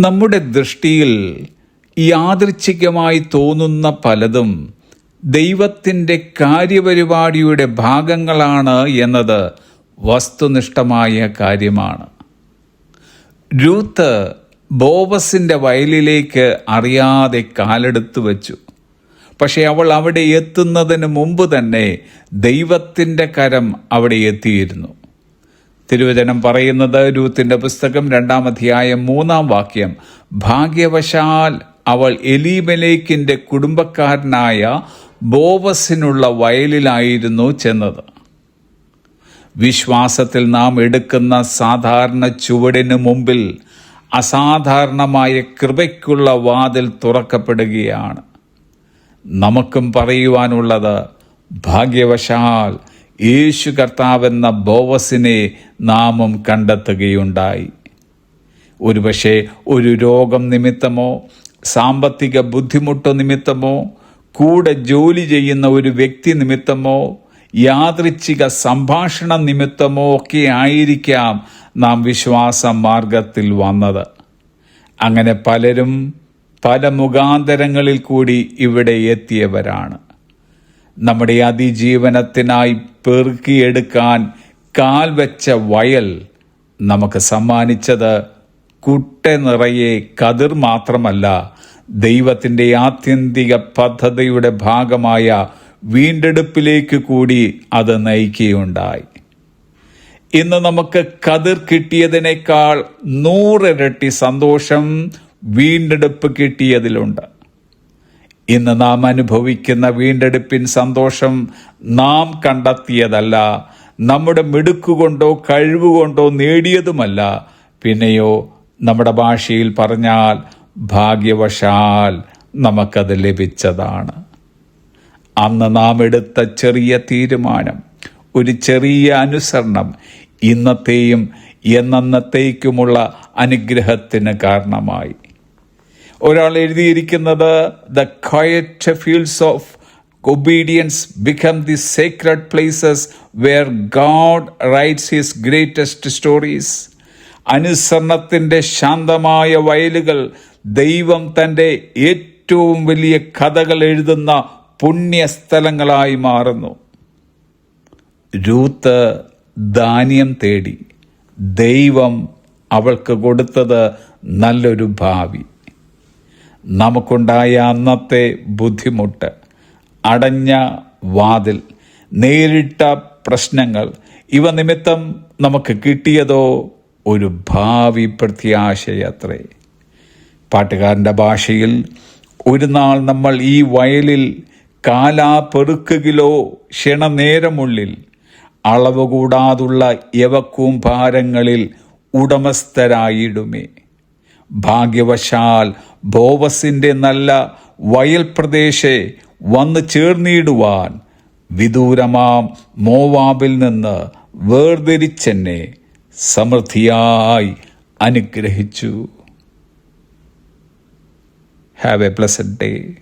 നമ്മുടെ ദൃഷ്ടിയിൽ യാദൃച്ഛികമായി തോന്നുന്ന പലതും ദൈവത്തിന്റെ കാര്യപരിപാടിയുടെ ഭാഗങ്ങളാണ് എന്നത് വസ്തുനിഷ്ഠമായ കാര്യമാണ്. രൂത്ത് ബോവസിന്റെ വയലിലേക്ക് അറിയാതെ കാലെടുത്തു വച്ചു. പക്ഷേ അവൾ അവിടെ എത്തുന്നതിന് മുമ്പ് തന്നെ ദൈവത്തിന്റെ കരം അവിടെ എത്തിയിരുന്നു. തിരുവചനം പറയുന്നത് രൂത്തിന്റെ പുസ്തകം രണ്ടാം അധ്യായം മൂന്നാം വാക്യം. ഭാഗ്യവശാൽ അവൾ എലീമലേക്കിന്റെ കുടുംബക്കാരനായ ബോവസിനുള്ള വയലിലായിരുന്നു ചെന്നത്. വിശ്വാസത്തിൽ നാം എടുക്കുന്ന സാധാരണ ചുവടിന് മുമ്പിൽ അസാധാരണമായ കൃപയ്ക്കുള്ള വാതിൽ തുറക്കപ്പെടുകയാണ്. നമുക്കും പറയുവാനുള്ളത് ഭാഗ്യവശാൽ യേശു കർത്താവെന്ന ബോവസിനെ നാമം കണ്ടെത്തുകയുണ്ടായി. ഒരുപക്ഷെ ഒരു രോഗം നിമിത്തമോ സാമ്പത്തിക ബുദ്ധിമുട്ട് നിമിത്തമോ കൂടെ ജോലി ചെയ്യുന്ന ഒരു വ്യക്തി നിമിത്തമോ യാദൃച്ഛിക സംഭാഷണ നിമിത്തമോ ഒക്കെ ആയിരിക്കാം നാം വിശ്വാസ മാർഗത്തിൽ വന്നത്. അങ്ങനെ പലരും പല മുഖാന്തരങ്ങളിൽ കൂടി ഇവിടെ എത്തിയവരാണ്. നമ്മുടെ അതിജീവനത്തിനായി പെറുക്കിയെടുക്കാൻ കാൽ വെച്ച വയൽ നമുക്ക് സമ്മാനിച്ചത് കുട്ട നിറയെ കതിർ മാത്രമല്ല ദൈവത്തിന്റെ ആത്യന്തിക പദ്ധതിയുടെ ഭാഗമായ വീണ്ടെടുപ്പിലേക്ക് കൂടി അത് നയിക്കുകയുണ്ടായി. ഇന്ന് നമുക്ക് കതിർ കിട്ടിയതിനേക്കാൾ നൂറിരട്ടി സന്തോഷം വീണ്ടെടുപ്പ് കിട്ടിയതിലുണ്ട്. ഇന്ന് നാം അനുഭവിക്കുന്ന വീണ്ടെടുപ്പിൻ സന്തോഷം നാം കണ്ടെത്തിയതല്ല. നമ്മുടെ മിടുക്കുകൊണ്ടോ കഴിവുകൊണ്ടോ നേടിയതുമല്ല. പിന്നെയോ നമ്മുടെ ഭാഷയിൽ പറഞ്ഞാൽ ഭാഗ്യവശാൽ നമുക്കത് ലഭിച്ചതാണ്. അന്ന് നാം എടുത്ത ചെറിയ തീരുമാനം ഒരു ചെറിയ അനുസരണം ഇന്നത്തെയും എന്നന്നത്തേക്കുമുള്ള അനുഗ്രഹത്തിന് കാരണമായി. ഒരാൾ എഴുതിയിരിക്കുന്നത് the quiet fields of obedience become the sacred places where God writes his greatest stories അനുസരണത്തിന്റെ ശാന്തമായ വയലുകൾ ദൈവം തന്റെ ഏറ്റവും വലിയ കഥകൾ എഴുതുന്ന പുണ്യസ്ഥലങ്ങളായി മാറുന്നു. രൂത്ത് ധാന്യം തേടി ദൈവം അവൾക്ക് കൊടുത്തത് നല്ലൊരു ഭാവി. നമുക്കുണ്ടായ അന്നത്തെ ബുദ്ധിമുട്ട് അടഞ്ഞ വാതിൽ നേരിട്ട പ്രശ്നങ്ങൾ ഇവ നിമിത്തം നമുക്ക് കിട്ടിയതോ ഒരു ഭാവി പ്രത്യാശയത്രേ പാട്ടുകാരന്റെ ഭാഷയിൽ ഒരു നാൾ നമ്മൾ ഈ വയലിൽ കാലാ പെറുക്കുകിലോ ക്ഷണനേരമുള്ളിൽ അളവ് കൂടാതുള്ള ഉടമസ്ഥരായിടുമേ. ഭാഗ്യവശാൽ ബോവസിന്റെ നല്ല വയൽ പ്രദേശെ വന്ന് ചേർന്നിടുവാൻ വിദൂരമാം മോവാബിൽ നിന്ന് വേർതിരിച്ചെന്നെ സമൃദ്ധിയായി അനുഗ്രഹിച്ചു. Have A plus day